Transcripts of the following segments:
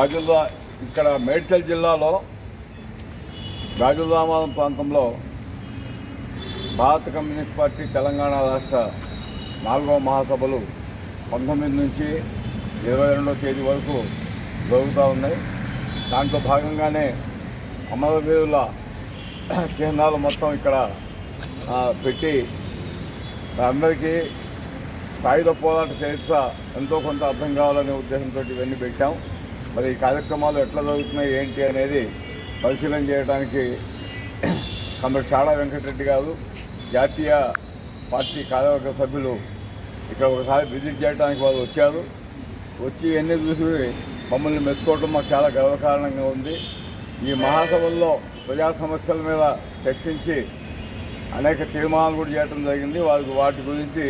గాజుల్లా ఇక్కడ మేడ్చల్ జిల్లాలో గాజుల్లామాదం ప్రాంతంలో భారత కమ్యూనిస్ట్ పార్టీ తెలంగాణ రాష్ట్ర నాలుగవ మహాసభలు పంతొమ్మిది నుంచి ఇరవై రెండవ తేదీ వరకు జరుగుతూ ఉన్నాయి. దాంట్లో భాగంగానే అమరవీరుల చిహ్నాలు మొత్తం ఇక్కడ పెట్టి అందరికీ సాయుధ పోరాట చరిత్ర ఎంతో కొంత అర్థం కావాలనే ఉద్దేశంతో ఇవన్నీ పెట్టాం. మరి ఈ కార్యక్రమాలు ఎట్లా జరుగుతున్నాయి ఏంటి అనేది పరిశీలన చేయడానికి కొందరు చాడా వెంకటరెడ్డి గారు జాతీయ పార్టీ కార్యవర్గ సభ్యులు ఇక్కడ ఒకసారి విజిట్ చేయడానికి వాళ్ళు వచ్చారు. వచ్చి ఇవన్నీ చూసి మమ్మల్ని మెచ్చుకోవడం మాకు చాలా గర్వకారణంగా ఉంది. ఈ మహాసభల్లో ప్రజా సమస్యల మీద చర్చించి అనేక తీర్మానాలు కూడా చేయడం జరిగింది. వారికి వాటి గురించి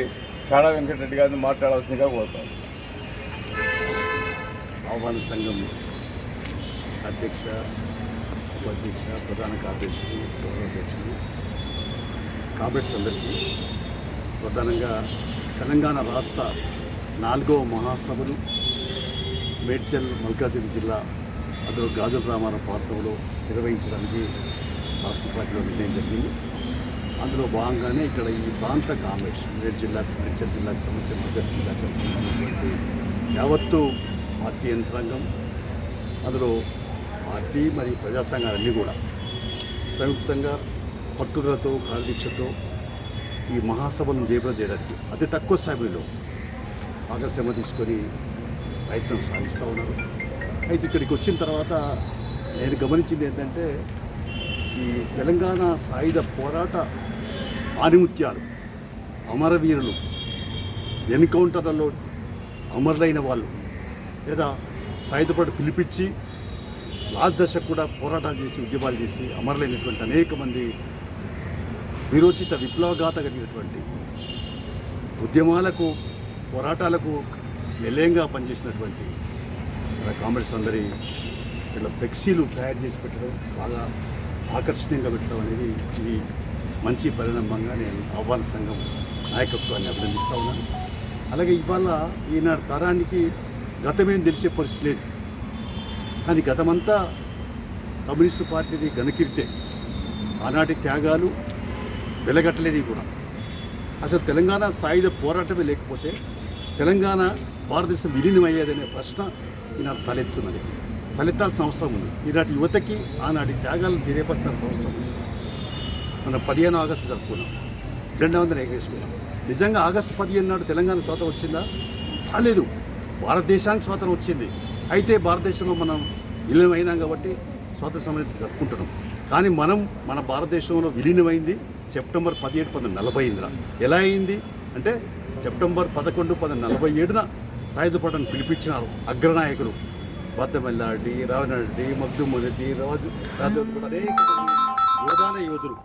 చాడా వెంకటరెడ్డి గారిని మాట్లాడాల్సిందిగా కోరుతాను. ఆహ్వాన సంఘం అధ్యక్ష ఉపాధ్యక్ష ప్రధాన కార్యదర్శులు గౌరవాధ్యక్షులు కామ్రేడ్స్ అందరికీ ప్రధానంగా తెలంగాణ రాష్ట్ర నాలుగవ మహాసభలు మేడ్చల్ మల్కాజిరి జిల్లా అందులో గాజుల రామారావు ప్రాంతంలో నిర్వహించడానికి రాష్ట్ర పార్టీలో నిర్ణయం జరిగింది. అందులో భాగంగానే ఇక్కడ ఈ ప్రాంత కామ్రేడ్స్ మేడ్ జిల్లా మేడ్చల్ జిల్లాకు సంబంధించిన మల్కాజిగిరి జిల్లాకు సంబంధించినటువంటి యావత్తు పార్టీ యంత్రాంగం అందులో పార్టీ మరియు ప్రజా సంఘాలన్నీ కూడా సంయుక్తంగా పట్టుదలతో కార్యదీక్షతో ఈ మహాసభను జయప్రద చేయడానికి అతి తక్కువ సమయంలో భాగశ్రమ తీసుకొని ప్రయత్నం సాగిస్తూ ఉన్నారు. అయితే ఇక్కడికి వచ్చిన తర్వాత నేను గమనించింది ఏంటంటే ఈ తెలంగాణ సాయుధ పోరాట ఆనిముత్యాలు అమరవీరులు ఎన్కౌంటర్లలో అమరులైన వాళ్ళు లేదా సాయుధపడి పిలిపించి లాస్ట్ దశకు కూడా పోరాటాలు చేసి ఉద్యమాలు చేసి అమరులైనటువంటి అనేక మంది విరోచిత విప్లవగాత కలిగినటువంటి ఉద్యమాలకు పోరాటాలకు నిలయంగా పనిచేసినటువంటి కామ్రేడ్స్ అందరి ఇట్లా ఫ్లెక్సీలు తయారు చేసి పెట్టడం బాగా ఆకర్షణీయంగా పెట్టడం అనేది ఇది మంచి పరిణామంగా నేను ఆహ్వాన సంఘం నాయకత్వాన్ని అభినందిస్తూ ఉన్నాను. అలాగే ఇవాళ ఈనాడు తరానికి గతమేం తెలిసే పరిస్థితి లేదు. కానీ గతమంతా కమ్యూనిస్టు పార్టీది ఘనకీర్తే. ఆనాటి త్యాగాలు వెలగట్టలేనివి కూడా. అసలు తెలంగాణ సాయుధ పోరాటమే లేకపోతే తెలంగాణ భారతదేశం విలీనమయ్యేదనే ప్రశ్న ఈనాడు తలెత్తున్నది. తలెత్తాల్సిన అవసరం ఉంది. ఈనాటి యువతకి ఆనాటి త్యాగాలను తెలియపరచాల్సిన అవసరం ఉంది. మనం పదిహేను ఆగస్టు జరుపుకున్నాం. జెండా వందల ఎగరేసుకున్నాం నిజంగా ఆగస్టు పదిహేను నాడు తెలంగాణ స్వాతం వచ్చిందా? రాలేదు. భారతదేశానికి స్వాతంత్రం వచ్చింది. అయితే భారతదేశంలో మనం విలీనమైనాం కాబట్టి స్వాతంత్ర సమయం జరుపుకుంటున్నాం. కానీ మనం మన భారతదేశంలో విలీనమైంది సెప్టెంబర్ పదిహేడు పంతొమ్మిది నలభై ఎనిమిదిన ఎలా అయింది? అంటే సెప్టెంబర్ పదకొండు పంతొమ్మిది నలభై ఏడున సాయుధపడని పిలిపించినారు అగ్రనాయకులు. బద్దమల్లారెడ్డి రావణరెడ్డి మగ్దుమ్మరెడ్డి రాజు రాజు అనేక మంది యోధాన యోధులు